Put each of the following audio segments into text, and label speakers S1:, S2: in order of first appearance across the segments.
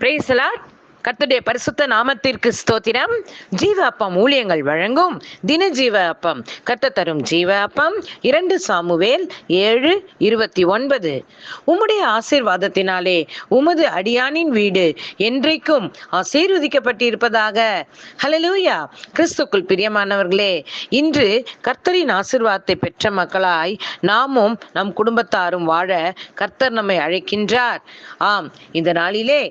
S1: பிரேசலாட் கத்துடைய பரிசுத்த நாமத்திற்கு ஸ்தோத்திரம். ஜீவ அப்பம் ஊழியங்கள் வழங்கும் தின ஜீவ அப்பம் கர்த்தர் தரும் ஜீவ அப்பம் இரண்டு சாமுவேல் ஏழு இருபத்தி ஒன்பது. உம்முடைய ஆசீர்வாதத்தினாலே உமது அடியானின் வீடு என்றைக்கும் ஆசீர்வதிக்கப்பட்டிருப்பதாக. ஹலலூயா கிறிஸ்துக்குள் பிரியமானவர்களே இன்று கர்த்தரின் ஆசீர்வாதத்தை பெற்ற மக்களாய் நாமும் நம் குடும்பத்தாரும் வாழ கர்த்தர் நம்மை அழைக்கின்றார். ஆம் இந்த நாளிலே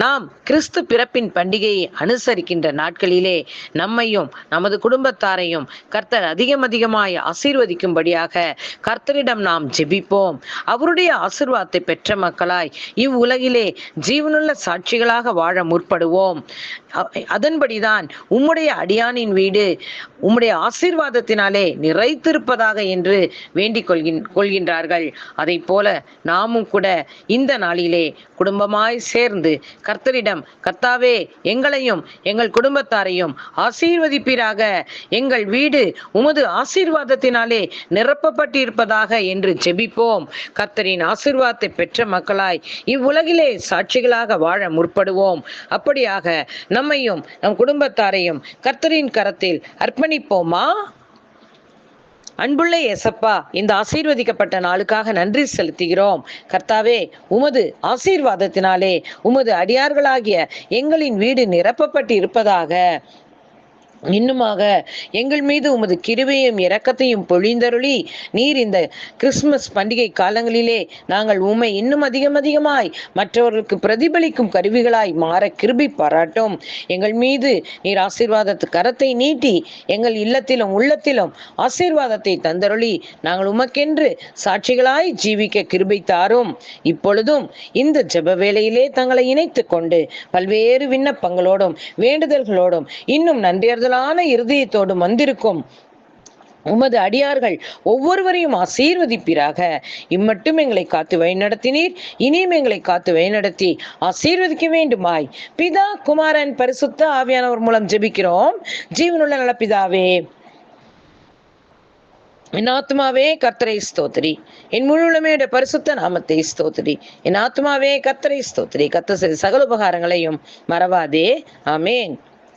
S1: நாம் கிறிஸ்து பிறப்பின் பண்டிகையை அனுசரிக்கின்ற நாட்களிலே நம்மையும் நமது குடும்பத்தாரையும் கர்த்தர் அதிகம் அதிகமாய் ஆசீர்வதிக்கும்படியாக கர்த்தரிடம் நாம் ஜெபிப்போம். அவருடைய ஆசிர்வாதத்தை பெற்ற மக்களாய் இவ்வுலகிலே ஜீவனுள்ள சாட்சிகளாக வாழ முற்படுவோம். அதன்படிதான் உம்முடைய அடியானின் வீடு உம்முடைய ஆசீர்வாதத்தினாலே நிறைத்திருப்பதாக என்று வேண்டிக் கொள்கின் கொள்கின்றார்கள். அதை போல நாமும் கூட இந்த நாளிலே குடும்பமாய் சேர்ந்து கர்த்தரிடம் கர்த்தாவே எங்களையும் எங்கள் குடும்பத்தாரையும் ஆசீர்வதிப்பீராக. எங்கள் வீடு உமது ஆசீர்வாதத்தினாலே நிரப்பப்பட்டிருப்பதாக என்று ஜெபிப்போம். கர்த்தரின் ஆசீர்வாதத்தை பெற்ற மக்களாய் இவ்வுலகிலே சாட்சிகளாக வாழ முற்படுவோம். அப்படியாக நம்மையும் நம் குடும்பத்தாரையும் கர்த்தரின் கரத்தில் அர்ப்பணிப்போமா? அன்புள்ள எசப்பா இந்த ஆசீர்வதிக்கப்பட்ட நாளுக்காக நன்றி செலுத்துகிறோம். கர்த்தாவே உமது ஆசீர்வாதத்தினாலே உமது அடியார்களாகிய எங்களின் வீடு நிரப்பப்பட்டு இருப்பதாக இன்னுமாக எங்கள் மீது உமது கிருபையும் இரக்கத்தையும் பொழிந்தருளி நீர் இந்த கிறிஸ்துமஸ் பண்டிகை காலங்களிலே நாங்கள் உமை இன்னும் அதிகம் அதிகமாய் மற்றவர்களுக்கு பிரதிபலிக்கும் கருவிகளாய் மாற கிருபி பாராட்டும். எங்கள் மீது நீர் ஆசீர்வாதத்து கரத்தை நீட்டி எங்கள் இல்லத்திலும் உள்ளத்திலும் ஆசீர்வாதத்தை தந்தருளி நாங்கள் உமக்கென்று சாட்சிகளாய் ஜீவிக்க கிருபை தாரும். இப்பொழுதும் இந்த ஜப வேளையிலே தங்களை இணைத்து கொண்டு பல்வேறு விண்ணப்பங்களோடும் வேண்டுதல்களோடும் இன்னும் நன்றியறுதலான இருதயத்தோடும் வந்திருக்கும். உமது அடியார்கள் ஒவ்வொருவரையும் ஆசீர்வதிப்பீராக. இம்மட்டும் எங்களை காத்து வழிநடத்தினீர். இனியும் எங்களை காத்து வழிநடத்தி ஆசீர்வதிக்க வேண்டுமாய். பிதா குமாரன் பரிசுத்த ஆவியானவர் மூலம் ஜெபிக்கிறோம். ஜீவனுள்ள நலப்பிதாவே என் ஆத்மாவே கர்த்தரை ஸ்தோத்திரி. என் முழுமையோட பரிசுத்த நாமத்தை ஸ்தோத்திரி. என் ஆத்மாவே கர்த்தரை ஸ்தோத்திரி. கத்த சகல உபகாரங்களையும் மறவாதே. ஆமேன்.